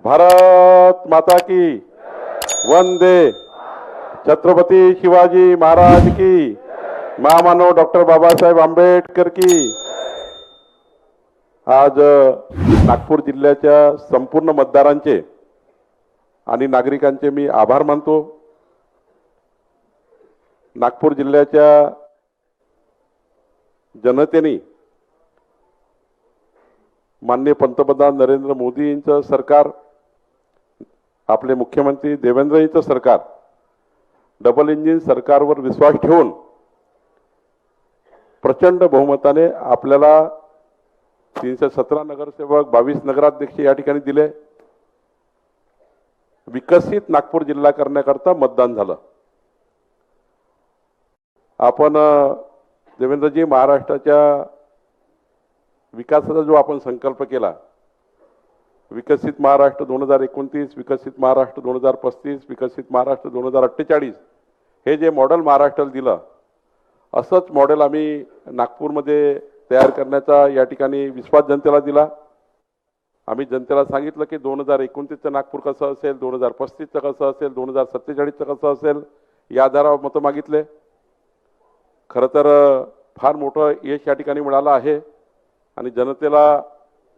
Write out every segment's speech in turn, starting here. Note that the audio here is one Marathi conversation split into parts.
भारत माता की। वंदे। छत्रपती शिवाजी महाराज की। महामानव डॉक्टर बाबासाहेब आंबेडकर की। आज नागपूर जिल्ह्याच्या संपूर्ण मतदारांचे आणि नागरिकांचे मी आभार मानतो. नागपूर जिल्ह्याच्या जनतेने माननीय पंतप्रधान नरेंद्र मोदींचं सरकार आपले मुख्यमंत्री देवेंद्रजींचं सरकार डबल इंजिन सरकारवर विश्वास ठेवून प्रचंड बहुमताने आपल्याला तीनशे सतरा नगरसेवक बावीस नगराध्यक्ष या ठिकाणी दिले. विकसित नागपूर जिल्हा करण्याकरता मतदान झालं. आपण देवेंद्रजी महाराष्ट्राच्या विकासाचा जो आपण संकल्प केला विकसित महाराष्ट्र दोन हजार एकोणतीस विकसित महाराष्ट्र दोन हजार पस्तीस विकसित महाराष्ट्र दोन हजार अठ्ठेचाळीस हे जे मॉडेल महाराष्ट्राला दिलं असंच मॉडेल आम्ही नागपूरमध्ये तयार करण्याचा या ठिकाणी विश्वास जनतेला दिला. आम्ही जनतेला सांगितलं की दोन हजार एकोणतीसचं नागपूर कसं असेल दोन हजार पस्तीसचं कसं असेल दोन हजार सत्तेचाळीसचं कसं असेल या आधारावर मतं मागितले. खरं तर फार मोठं यश या ठिकाणी मिळालं आहे. आणि जनतेला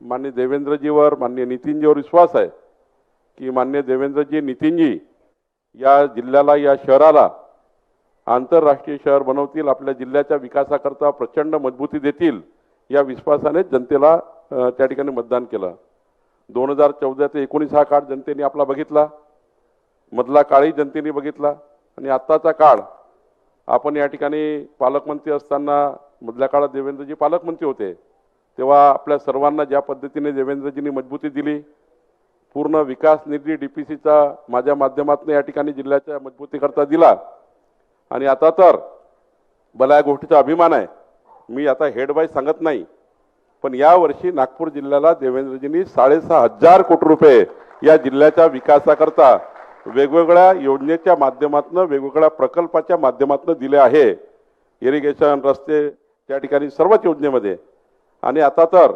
मान्य देवेंद्रजीवर मान्य नितीनजीवर विश्वास आहे की मान्य देवेंद्रजी नितीनजी या जिल्ह्याला या शहराला आंतरराष्ट्रीय शहर बनवतील आपल्या जिल्ह्याच्या विकासाकरता प्रचंड मजबूती देतील या विश्वासाने जनतेला त्या ठिकाणी मतदान केलं. दोन हजार चौदा ते एकोणीस हा काळ जनतेने आपला बघितला. मधला काळही जनतेने बघितला. आणि आत्ताचा काळ आपण या ठिकाणी पालकमंत्री असताना मधल्या काळात देवेंद्रजी पालकमंत्री होते. तेव्हा आपल्या सर्वांना ज्या पद्धतीने देवेंद्रजींनी मजबूती दिली पूर्ण विकास निधी डी पी सीचा माझ्या माध्यमातून या ठिकाणी जिल्ह्याच्या मजबूतीकरता दिला. आणि आता तर मला या गोष्टीचा अभिमान आहे. मी आता हेड बाय सांगत नाही. पण यावर्षी नागपूर जिल्ह्याला देवेंद्रजींनी साडेसहा हजार कोटी रुपये या जिल्ह्याच्या विकासाकरता वेगवेगळ्या योजनेच्या माध्यमातून वेगवेगळ्या प्रकल्पाच्या माध्यमातून दिले आहे. इरिगेशन रस्ते त्या ठिकाणी सर्वच योजनेमध्ये. आणि आता तर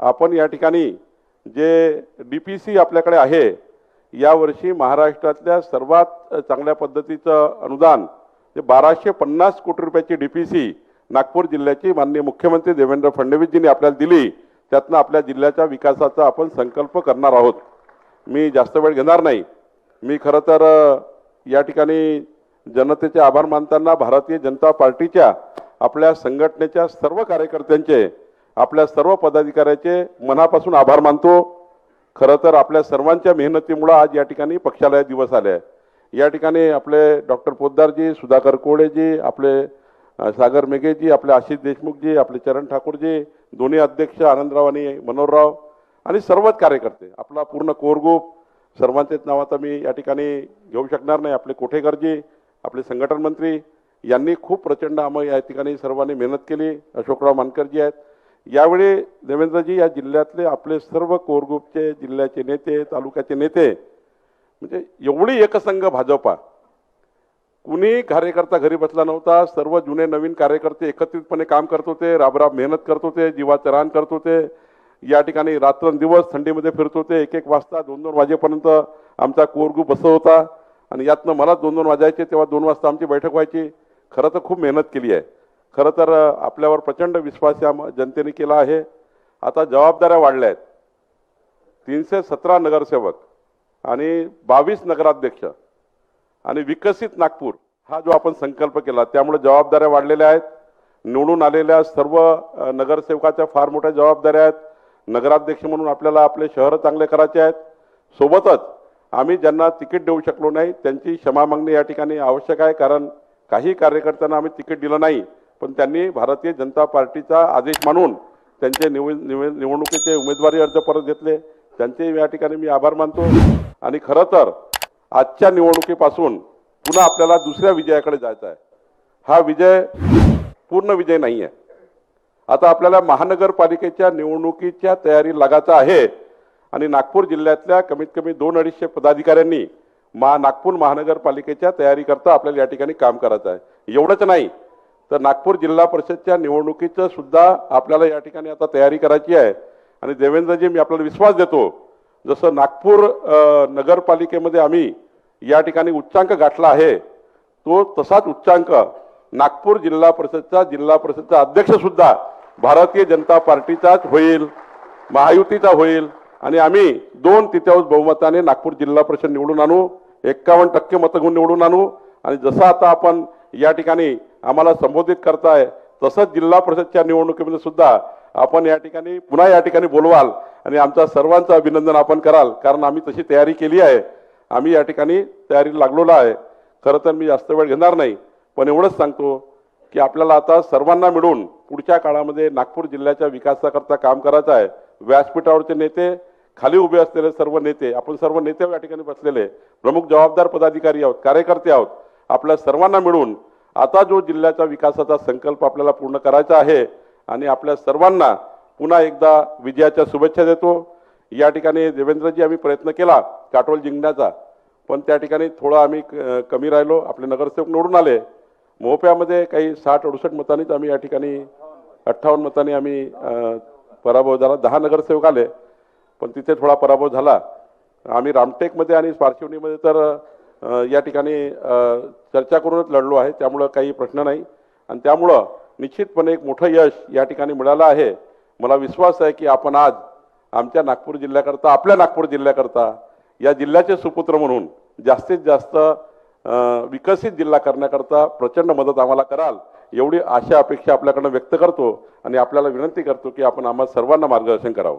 आपण या ठिकाणी जे डी पी सी आपल्याकडे आहे यावर्षी महाराष्ट्रातल्या सर्वात चांगल्या पद्धतीचं अनुदान ते बाराशे पन्नास कोटी रुपयाची डी पी सी नागपूर जिल्ह्याची माननीय मुख्यमंत्री देवेंद्र फडणवीसजींनी आपल्याला दिली त्यातनं आपल्या जिल्ह्याच्या विकासाचा आपण संकल्प करणार आहोत. मी जास्त वेळ घेणार नाही. मी खरं तर या ठिकाणी जनतेचे आभार मानताना भारतीय जनता पार्टीच्या आपल्या संघटनेच्या सर्व कार्यकर्त्यांचे आपल्या सर्व पदाधिकाऱ्याचे मनापासून आभार मानतो. खरं तर आपल्या सर्वांच्या मेहनतीमुळं आज या ठिकाणी पक्षाला दिवस आले आहे. या ठिकाणी आपले डॉक्टर पोद्दारजी सुधाकर कोळेजी आपले सागर मेघेजी आपले आशिष देशमुखजी आपले चरण ठाकूरजी दोन्ही अध्यक्ष आनंदराव आणि मनोहरराव आणि सर्वच कार्यकर्ते आपला पूर्ण कोर सर्वांचेच नाव आता मी या ठिकाणी घेऊ शकणार नाही. आपले कोठेकरजी आपले संघटन मंत्री यांनी खूप प्रचंड आम्ही या ठिकाणी सर्वांनी मेहनत केली. अशोकराव मानकरजी आहेत. यावेळी देवेंद्रजी या जिल्ह्यातले आपले सर्व कोरगुपचे जिल्ह्याचे नेते तालुक्याचे नेते म्हणजे एवढी एकसंघ भाजपा. कुणी कार्यकर्ता घरी बसला नव्हता सर्व जुने नवीन कार्यकर्ते एकत्रितपणे काम करत होते राबराब मेहनत करत होते जीवाचं रान करत होते. या ठिकाणी रात्रंदिवस थंडीमध्ये फिरत होते. एक एक वाजता दोन दोन वाजेपर्यंत आमचा कोर बसत होता. आणि यातनं मला दोन दोन वाजायचे तेव्हा दोन वाजता आमची बैठक व्हायची. खरं तर खूप मेहनत केली आहे. खरं तर आपल्यावर प्रचंड विश्वास या जनतेने केला आहे. आता जबाबदाऱ्या वाढल्या आहेत. तीनशे सतरा नगरसेवक आणि बावीस नगराध्यक्ष आणि विकसित नागपूर हा जो आपण संकल्प केला त्यामुळे जबाबदाऱ्या वाढलेल्या आहेत. निवडून आलेल्या सर्व नगरसेवकाच्या फार मोठ्या जबाबदाऱ्या आहेत. नगराध्यक्ष म्हणून आपल्याला आपले शहर चांगले करायचे आहेत. सोबतच आम्ही ज्यांना तिकीट देऊ शकलो नाही त्यांची क्षमा मागणी या ठिकाणी आवश्यक आहे कारण काही कार्यकर्त्यांना आम्ही तिकीट दिलं नाही. पण त्यांनी भारतीय जनता पार्टीचा आदेश मानून त्यांचे निव निव निवडणुकीचे उमेदवारी अर्ज परत घेतले. त्यांचे या ठिकाणी मी आभार मानतो. आणि खरं तर आजच्या निवडणुकीपासून पुन्हा आपल्याला दुसऱ्या विजयाकडे जायचं आहे. हा विजय पूर्ण विजय नाही आहे. आता आपल्याला महानगरपालिकेच्या निवडणुकीच्या तयारी लागायचा आहे. आणि नागपूर जिल्ह्यातल्या कमीत कमी दोन अडीचशे पदाधिकाऱ्यांनी मा नागपूर महानगरपालिकेच्या तयारीकरता आपल्याला या ठिकाणी काम करायचं आहे. एवढंच नाही तर नागपूर जिल्हा परिषदच्या निवडणुकीचं सुद्धा आपल्याला या ठिकाणी आता तयारी करायची आहे. आणि देवेंद्रजी मी आपल्याला विश्वास देतो जसं नागपूर नगरपालिकेमध्ये आम्ही या ठिकाणी उच्चांक गाठला आहे तो तसाच उच्चांक नागपूर जिल्हा परिषदचा जिल्हा परिषदचा अध्यक्षसुद्धा भारतीय जनता पार्टीचाच होईल महायुतीचा होईल. आणि आम्ही दोन तिथ्यावर बहुमताने नागपूर जिल्हा परिषद निवडून आणू एक्कावन्न टक्के मतगुण निवडून आणू. आणि जसं आता आपण या ठिकाणी आम्हाला संबोधित करताय. तसंच जिल्हा परिषदच्या निवडणुकीमध्ये सुद्धा आपण या ठिकाणी पुन्हा या ठिकाणी बोलवाल आणि आमच्या सर्वांचं अभिनंदन आपण कराल. कारण आम्ही तशी तयारी केली आहे. आम्ही या ठिकाणी तयारीला लागलेलो आहे. खरं तर मी जास्त वेळ घेणार नाही पण एवढंच सांगतो की आपल्याला आता सर्वांना मिळून पुढच्या काळामध्ये नागपूर जिल्ह्याच्या विकासाकरता काम करायचं आहे. व्यासपीठावरचे नेते खाली उभे असलेले सर्व नेते आपण सर्व नेते या ठिकाणी बसलेले. प्रमुख जबाबदार पदाधिकारी आहोत कार्यकर्ते आहोत. आपल्या सर्वांना मिळून आता जो जिल्ह्याचा विकासाचा संकल्प आपल्याला पूर्ण करायचा आहे आणि आपल्या सर्वांना पुन्हा एकदा विजयाच्या शुभेच्छा देतो. या ठिकाणी देवेंद्रजी आम्ही प्रयत्न केला काटोल जिंकण्याचा. पण त्या ठिकाणी थोडं आम्ही क- कमी राहिलो. आपले नगरसेवक निवडून आले. मोहप्यामध्ये काही साठ अडुसष्ट मतांनीच आम्ही या ठिकाणी अठ्ठावन्न मतांनी आम्ही पराभव झाला. दहा नगरसेवक आले. पण तिथे थोडा पराभव झाला. आम्ही रामटेकमध्ये आणि पारशिवनीमध्ये तर या ठिकाणी चर्चा करूनच लढलो आहे. त्यामुळं काही प्रश्न नाही. आणि त्यामुळं निश्चितपणे एक मोठं यश या ठिकाणी मिळालं आहे. मला विश्वास आहे की आपण आज आमच्या नागपूर जिल्ह्याकरता आपल्या नागपूर जिल्ह्याकरता या जिल्ह्याचे सुपुत्र म्हणून जास्तीत जास्त विकसित जिल्हा करण्याकरता प्रचंड मदत आम्हाला कराल एवढी आशा अपेक्षा आपल्याकडनं व्यक्त करतो आणि आपल्याला विनंती करतो की आपण आम्हा सर्वांना मार्गदर्शन करावं.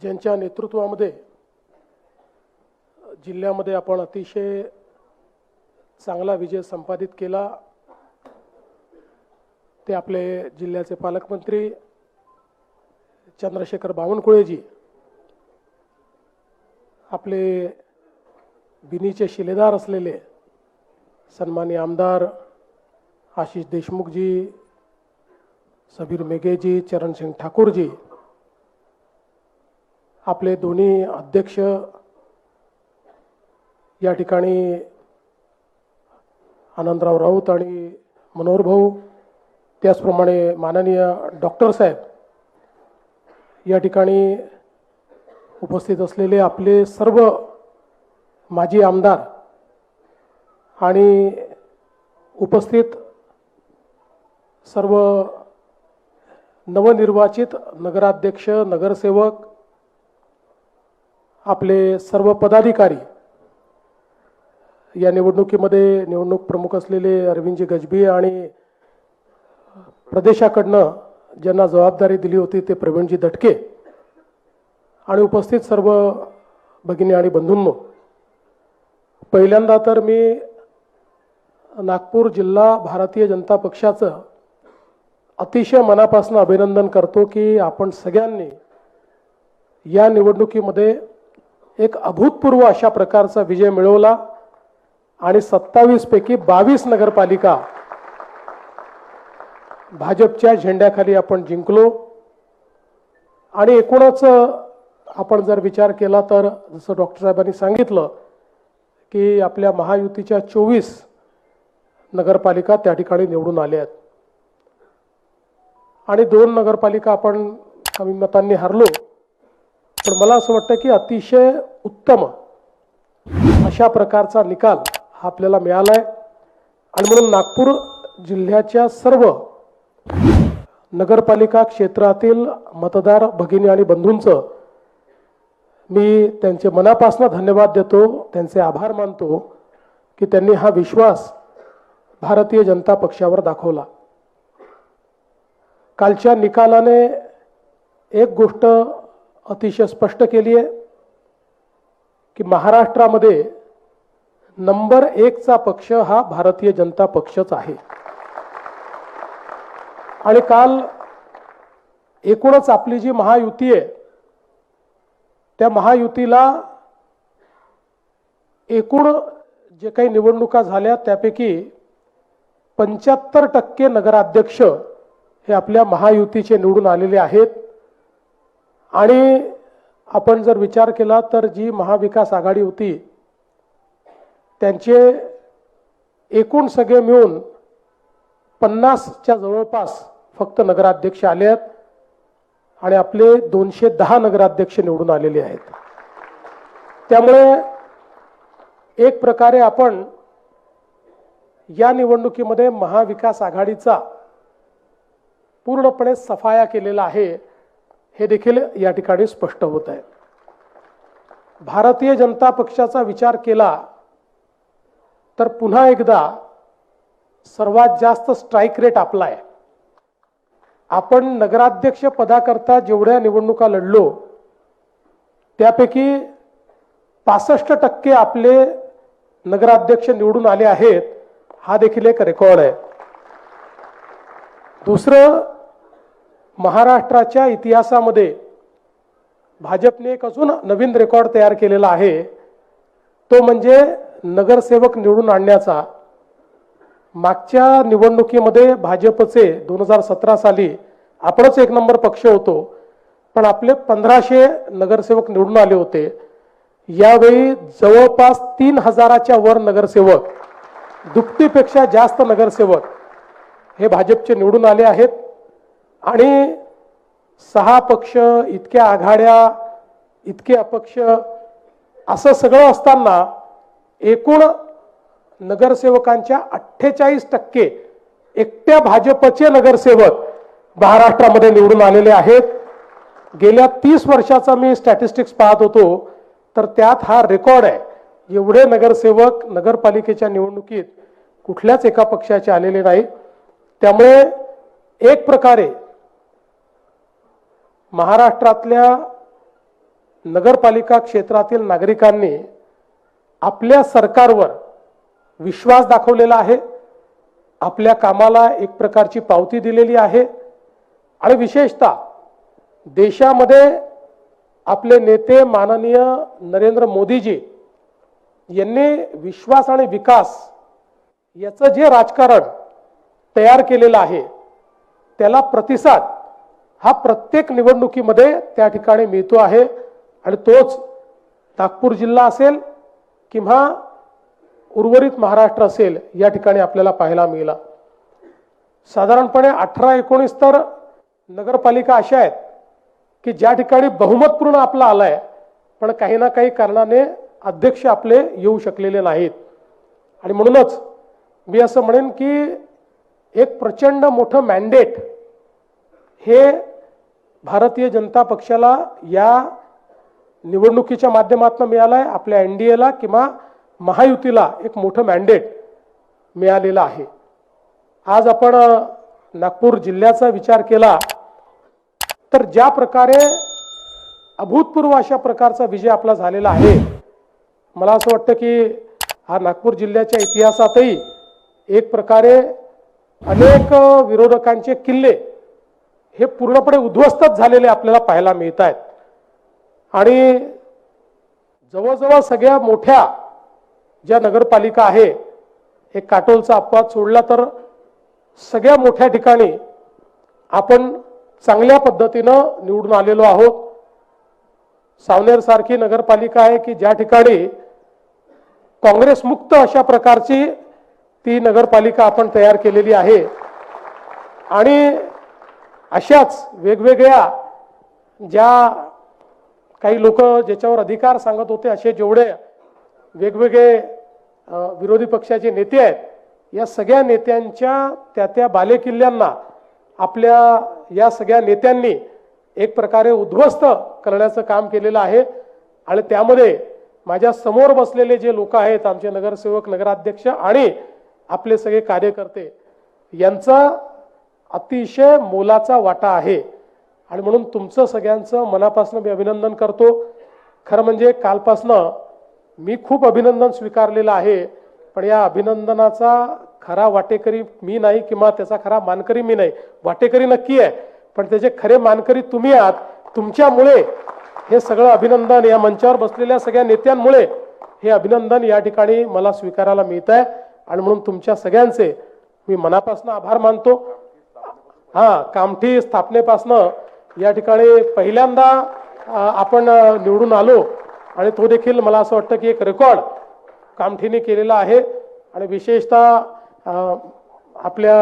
ज्यांच्या नेतृत्वामध्ये जिल्ह्यामध्ये आपण अतिशय चांगला विजय संपादित केला ते आपले जिल्ह्याचे पालकमंत्री चंद्रशेखर बावनकुळेजी आपले बिनीचे शिलेदार असलेले सन्मान्य आमदार आशिष देशमुखजी सबीर मेघेजी चरणसिंग ठाकूरजी आपले दोन्ही अध्यक्ष या ठिकाणी आनंदराव राऊत आणि मनोहर भाऊ त्याचप्रमाणे माननीय डॉक्टर साहेब या ठिकाणी उपस्थित असलेले आपले सर्व माजी आमदार आणि उपस्थित सर्व नवनिर्वाचित नगराध्यक्ष नगरसेवक आपले सर्व पदाधिकारी या निवडणुकीमध्ये निवडणूक प्रमुख असलेले अरविंदजी गजबी आणि प्रदेशाकडनं ज्यांना जबाबदारी दिली होती ते प्रवीणजी दटके आणि उपस्थित सर्व भगिनी आणि बंधूंनो पहिल्यांदा तर मी नागपूर जिल्हा भारतीय जनता पक्षाचं अतिशय मनापासून अभिनंदन करतो की आपण सगळ्यांनी या निवडणुकीमध्ये एक अभूतपूर्व अशा प्रकारचा विजय मिळवला आणि सत्तावीसपैकी बावीस नगरपालिका भाजपच्या झेंड्याखाली आपण जिंकलो. आणि एकूणच आपण जर विचार केला तर जसं डॉक्टर साहेबांनी सांगितलं की आपल्या महायुतीच्या चोवीस नगरपालिका त्या ठिकाणी निवडून आल्या आहेत. आणि दोन नगरपालिका आपण कमी मतांनी हरलो. पण मला असं वाटतं की अतिशय उत्तम अशा प्रकारचा निकाल हा आपल्याला मिळाला आहे आणि म्हणून नागपूर जिल्ह्याच्या सर्व नगरपालिका क्षेत्रातील मतदार भगिनी आणि बंधूंचं मी त्यांचे मनापासून धन्यवाद देतो त्यांचे आभार मानतो की त्यांनी हा विश्वास भारतीय जनता पक्षावर दाखवला. कालच्या निकालाने एक गोष्ट अतिशय स्पष्ट केली आहे की महाराष्ट्रामध्ये नंबर एकचा पक्ष हा भारतीय जनता पक्षच आहे. आणि काल एकूणच आपली जी महायुती आहे त्या महायुतीला एकूण जे काही निवडणुका झाल्या त्यापैकी पंच्याहत्तर टक्के नगराध्यक्ष हे आपल्या महायुतीचे निवडून आलेले आहेत. आणि आपण जर विचार केला तर जी महाविकास आघाडी होती त्यांचे एकूण सगळे मिळून पन्नासच्या जवळपास फक्त नगराध्यक्ष आले आहेत आणि आपले दोनशे दहा नगराध्यक्ष निवडून आलेले आहेत. त्यामुळे एक प्रकारे आपण या निवडणुकीमध्ये महाविकास आघाडीचा पूर्णपणे सफाया केलेला आहे. हे देखील या ठिकाणी स्पष्ट होत आहे. भारतीय जनता पक्षाचा विचार केला तर पुन्हा एकदा सर्वात जास्त स्ट्राईक रेट आपला आहे. आपण नगराध्यक्ष पदाकरता जेवढ्या निवडणुका लढलो त्यापैकी पासष्ट टक्के आपले नगराध्यक्ष निवडून आले आहेत हा देखील एक रेकॉर्ड आहे. दुसरं महाराष्ट्राच्या इतिहासामध्ये भाजपने एक अजून नवीन रेकॉर्ड तयार केलेला आहे. तो म्हणजे नगरसेवक निवडून आणण्याचा. मागच्या निवडणुकीमध्ये भाजपचे दोन हजार सतरा साली आपणच एक नंबर पक्ष होतो पण आपले पंधराशे नगरसेवक निवडून आले होते. यावेळी जवळपास तीन हजाराच्या वर नगरसेवक दुपटीपेक्षा जास्त नगरसेवक हे भाजपचे निवडून आले आहेत. आणि सहा पक्ष इतक्या आघाड्या इतके अपक्ष असं सगळं असताना एकूण नगरसेवकांच्या अठ्ठेचाळीस टक्के एकट्या भाजपचे नगरसेवक महाराष्ट्रामध्ये निवडून आलेले आहेत. गेल्या तीस वर्षाचा मी स्टॅटिस्टिक्स पाहत होतो तर त्यात हा रेकॉर्ड आहे. एवढे नगरसेवक नगरपालिकेच्या निवडणुकीत कुठल्याच एका पक्षाचे आलेले नाही त्यामुळे एक प्रकारे महाराष्ट्रातल्या नगरपालिका क्षेत्रातील नागरिकांनी आपल्या सरकारवर विश्वास दाखवलेला आहे. आपल्या कामाला एक प्रकारची पावती दिलेली आहे. आणि विशेषतः देशामध्ये आपले नेते माननीय नरेंद्र मोदीजी यांनी विश्वास आणि विकास याचं जे राजकारण तयार केलेलं आहे त्याला प्रतिसाद हा प्रत्येक निवडणुकीमध्ये त्या ठिकाणी मिळतो आहे. आणि तोच नागपूर जिल्हा असेल किंवा उर्वरित महाराष्ट्र असेल या ठिकाणी आपल्याला पाहायला मिळाला. साधारणपणे अठरा एकोणीस तर नगरपालिका अशा आहेत की ज्या ठिकाणी बहुमतपूर्ण आपला आलाय पण काही ना काही कारणाने अध्यक्ष आपले येऊ शकलेले नाहीत. आणि म्हणूनच मी असं म्हणेन की एक प्रचंड मोठं मॅन्डेट हे भारतीय जनता पक्षाला या निवडणुकीच्या माध्यमातून मिळालं आहे आपल्या एन डी एला किंवा महायुतीला एक मोठं मॅन्डेट मिळालेलं आहे. आज आपण नागपूर जिल्ह्याचा विचार केला तर ज्या प्रकारे अभूतपूर्व अशा प्रकारचा विजय आपला झालेला आहे मला असं वाटतं की हा नागपूर जिल्ह्याच्या इतिहासातही एक प्रकारे अनेक विरोधकांचे किल्ले हे पूर्णपणे उद्ध्वस्तच झालेले आपल्याला पाहायला मिळत आहेत आणि जवळजवळ सगळ्या मोठ्या ज्या नगरपालिका आहे हे काटोलचा अपवाद सोडला तर सगळ्या मोठ्या ठिकाणी आपण चांगल्या पद्धतीनं निवडून आलेलो आहोत. सावनेरसारखी नगरपालिका आहे की ज्या ठिकाणी काँग्रेस मुक्त अशा प्रकारची ती नगरपालिका आपण तयार केलेली आहे. आणि अशाच वेगवेगळ्या ज्या काही लोक ज्याच्यावर अधिकार सांगत होते असे जेवढे वेगवेगळे विरोधी पक्षाचे नेते आहेत या सगळ्या नेत्यांच्या त्या त्या बालेकिल्ल्यांना आपल्या या सगळ्या नेत्यांनी एक प्रकारे उद्ध्वस्त करण्याचं काम केलेलं आहे. आणि त्यामध्ये माझ्यासमोर बसलेले जे लोक आहेत आमचे नगरसेवक नगराध्यक्ष आणि आपले सगळे कार्यकर्ते यांचा अतिशय मोलाचा वाटा आहे. आणि म्हणून तुमचं सगळ्यांचं मनापासून मी अभिनंदन करतो. खरं म्हणजे कालपासनं मी खूप अभिनंदन स्वीकारलेलं आहे. पण या अभिनंदनाचा खरा वाटेकरी मी नाही किंवा त्याचा खरा मानकरी मी नाही. वाटेकरी नक्की आहे. पण त्याचे खरे मानकरी तुम्ही आहात तुमच्यामुळे हे सगळं अभिनंदन या मंचावर बसलेल्या सगळ्या नेत्यांमुळे हे अभिनंदन या ठिकाणी मला स्वीकारायला मिळत आहे आणि म्हणून तुमच्या सगळ्यांचे मी मनापासून आभार मानतो. हा कामठी स्थापनेपासनं या ठिकाणी पहिल्यांदा आपण निवडून आलो आणि तो देखील मला असं वाटतं की एक रेकॉर्ड कामठीने केलेला आहे आणि विशेषतः आपल्या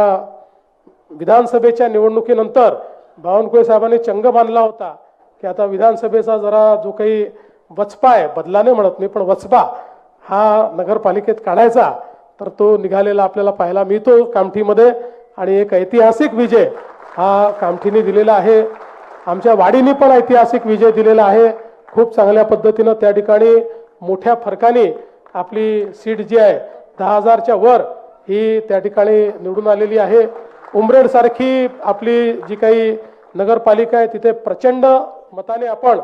विधानसभेच्या निवडणुकीनंतर बावनकुळे साहेबांनी चंग बांधला होता की आता विधानसभेचा जरा जो काही वचपा आहे बदलाने म्हणत नाही पण वचपा हा नगरपालिकेत काढायचा तर तो निघालेला आपल्याला पाहायला मिळतो कामठीमध्ये. आणि एक ऐतिहासिक विजय हा कामठीने दिलेला आहे. आमच्या वाडीने पण ऐतिहासिक विजय दिलेला आहे. खूप चांगल्या पद्धतीनं त्या ठिकाणी मोठ्या फरकाने आपली सीट जी आहे दहा हजारच्या वर ही त्या ठिकाणी निवडून आलेली आहे. उमरेडसारखी आपली जी काही नगरपालिका आहे तिथे प्रचंड मताने आपण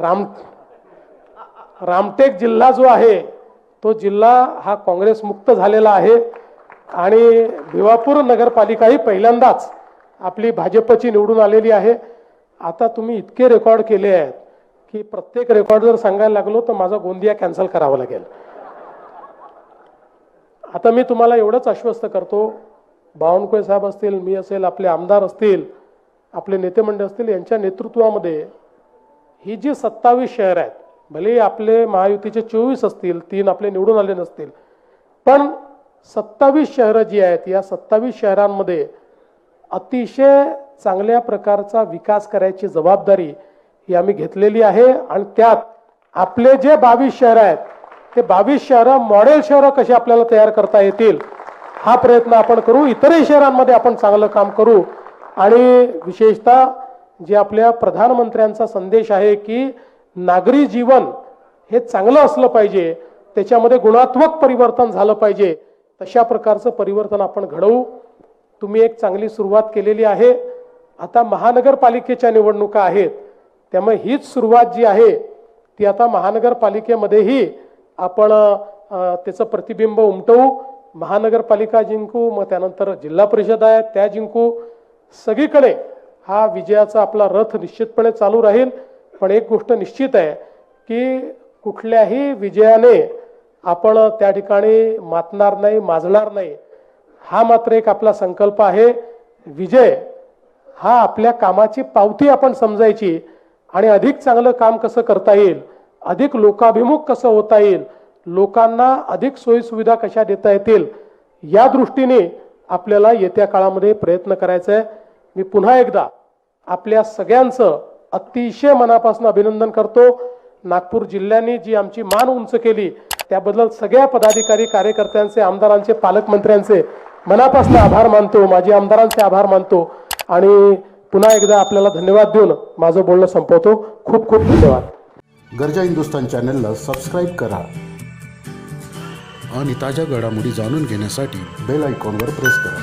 राम रामटेक जिल्हा जो आहे तो जिल्हा हा काँग्रेस मुक्त झालेला आहे आणि भिवापूर नगरपालिका ही पहिल्यांदाच आपली भाजपची निवडून आलेली आहे. आता तुम्ही इतके रेकॉर्ड केले आहेत की प्रत्येक रेकॉर्ड जर सांगायला लागलो तर माझा गोंदिया कॅन्सल करावा लागेल. आता मी तुम्हाला एवढंच आश्वस्त करतो बावनकुळे साहेब असतील मी असेल आपले आमदार असतील आपले नेते मंडळ असतील यांच्या नेतृत्वामध्ये ही जी सत्तावीस शहर आहेत भले आपले महायुतीचे चोवीस असतील तीन आपले निवडून आले नसतील पण सत्तावीस शहरं जी आहेत या सत्तावीस शहरांमध्ये अतिशय चांगल्या प्रकारचा विकास करायची जबाबदारी ही आम्ही घेतलेली आहे. आणि त्यात आपले जे बावीस शहरं आहेत ते बावीस शहरं मॉडेल शहरं कशी आपल्याला तयार करता येतील हा प्रयत्न आपण करू. इतरही शहरांमध्ये आपण चांगलं काम करू. आणि विशेषतः जे आपल्या प्रधानमंत्र्यांचा संदेश आहे की नागरी जीवन हे चांगलं असलं पाहिजे त्याच्यामध्ये गुणात्मक परिवर्तन झालं पाहिजे तशा प्रकारचं परिवर्तन आपण घडवू. तुम्ही एक चांगली सुरुवात केलेली आहे. आता महानगरपालिकेच्या निवडणुका आहेत. त्यामुळे हीच सुरुवात जी आहे ती आता महानगरपालिकेमध्येही आपण त्याचं प्रतिबिंब उमटवू. महानगरपालिका जिंकू मग त्यानंतर जिल्हा परिषद आहे त्या जिंकू. सगळीकडे हा विजयाचा आपला रथ निश्चितपणे चालू राहील. पण एक गोष्ट निश्चित आहे की कुठल्याही विजयाने आपण त्या ठिकाणी मातणार नाही माजणार नाही. हा मात्र एक आपला संकल्प आहे. विजय हा आपल्या कामाची पावती आपण समजायची आणि अधिक चांगलं काम कसं करता येईल अधिक लोकाभिमुख कसं होता येईल लोकांना अधिक सोयीसुविधा कशा देता येतील या दृष्टीने आपल्याला येत्या काळामध्ये प्रयत्न करायचा आहे. मी पुन्हा एकदा आपल्या सगळ्यांचं अतिशय मनापासून अभिनंदन करतो. नागपूर जिल्ह्याने जी आमची मान उंच केली त्याबद्दल सगळ्या पदाधिकारी कार्यकर्त्यांचे आमदारांचे पालकमंत्र्यांचे मनापासून आभार मानतो. माझी आमदारांचे आभार मानतो. आणि पुन्हा एकदा आपल्याला धन्यवाद देऊन माझं बोलणं संपवतो. खूप खूप धन्यवाद. गरजा हिंदुस्तान चॅनलला सबस्क्राईब करा आणि ताज्या घडामोडी जाणून घेण्यासाठी बेल आयकॉनवर प्रेस करा.